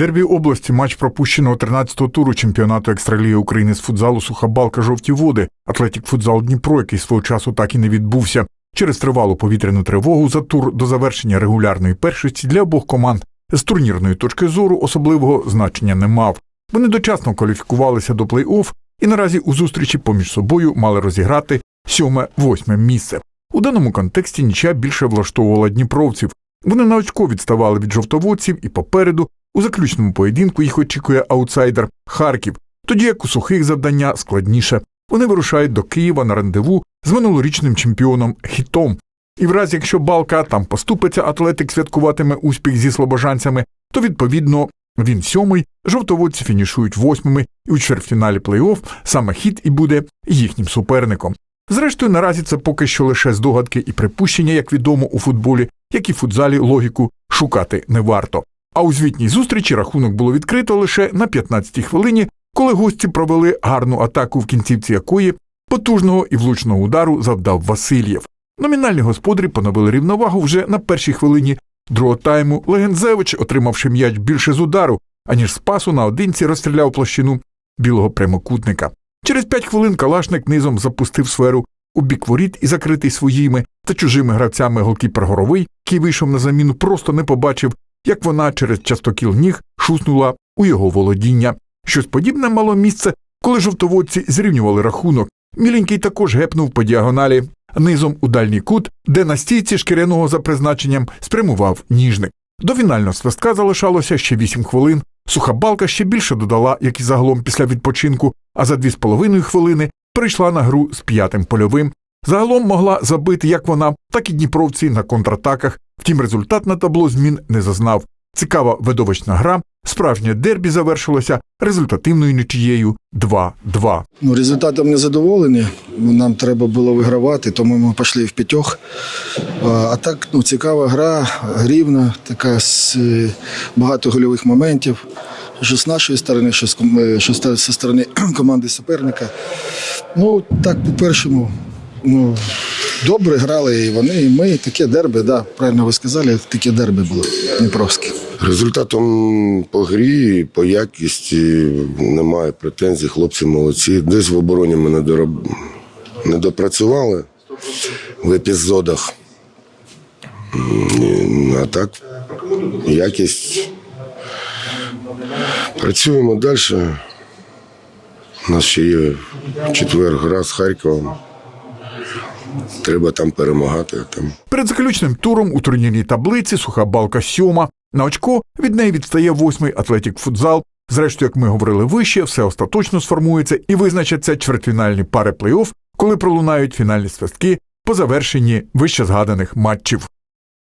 Дербі області матч пропущеного 13-го туру чемпіонату екстралії України з футзалу Суха Балка жовті води. Атлетік футзал Дніпро, який свого часу так і не відбувся. Через тривалу повітряну тривогу за тур до завершення регулярної першості для обох команд з турнірної точки зору особливого значення не мав. Вони дочасно кваліфікувалися до плей-офф і наразі у зустрічі поміж собою мали розіграти сьоме-восьме місце. У даному контексті нічия більше влаштовувала дніпровців. Вони на очко відставали від жовтоводців і попереду у заключному поєдинку їх очікує аутсайдер Харків, тоді як у сухих завдання складніше. Вони вирушають до Києва на рандеву з минулорічним чемпіоном Хітом. І в разі, якщо балка там поступиться, атлетик святкуватиме успіх зі слобожанцями, то відповідно він сьомий, жовтоводці фінішують восьмими, і у чвертьфіналі плей-офф саме хіт і буде їхнім суперником. Зрештою, наразі це поки що лише здогадки і припущення, як відомо у футболі, як і в футзалі логіку шукати не варто. А у звітній зустрічі рахунок було відкрито лише на 15-й хвилині, коли гості провели гарну атаку, в кінцівці якої потужного і влучного удару завдав Васильєв. Номінальні господарі поновили рівновагу вже на першій хвилині другого тайму. Легензевич, отримавши м'яч більше з удару, аніж з пасу наодинці розстріляв площину білого прямокутника. Через п'ять хвилин Калашник низом запустив сферу у бік воріт і закритий своїми та чужими гравцями голкіпер Горовий, який вийшов на заміну, просто не побачив, як вона через частокіл ніг шуснула у його володіння. Щось подібне мало місце, коли жовтоводці зрівнювали рахунок. Міленький також гепнув по діагоналі низом у дальній кут, де на стійці шкіряного за призначенням спрямував ніжник. До фінального свистка залишалося ще вісім хвилин. Суха балка ще більше додала, як і загалом після відпочинку, а за дві з половиною хвилини прийшла на гру з п'ятим польовим. Загалом могла забити як вона, так і дніпровці на контратаках. Втім, результат на табло змін не зазнав. Цікава видовищна гра. Справжнє дербі завершилося результативною нічією 2-2. Ну, результатом не задоволені. Нам треба було вигравати, тому ми пішли в п'ятьох. А, так, ну, цікава гра, рівна, така з е, багато гольових моментів. Що з нашої сторони, що з, е, що зі сторони команди суперника. Ну, так, по-першому, ну, добре грали і вони, і ми. Таке дерби, да, правильно ви сказали, таке дерби було Дніпровське. Результатом по грі, по якісті немає претензій. Хлопці молодці. Десь в обороні ми не, дороб... не допрацювали в епізодах. А так, якість. Працюємо далі. У нас ще є четвер гра з Харковом. Треба там перемагати. Там Перед заключним туром у турнірній таблиці суха балка сьома. На очко від неї відстає восьмий атлетік футзал. Зрештою, як ми говорили вище, все остаточно сформується і визначаться чвертьфінальні пари плей-офф, коли пролунають фінальні свистки по завершенні вище згаданих матчів.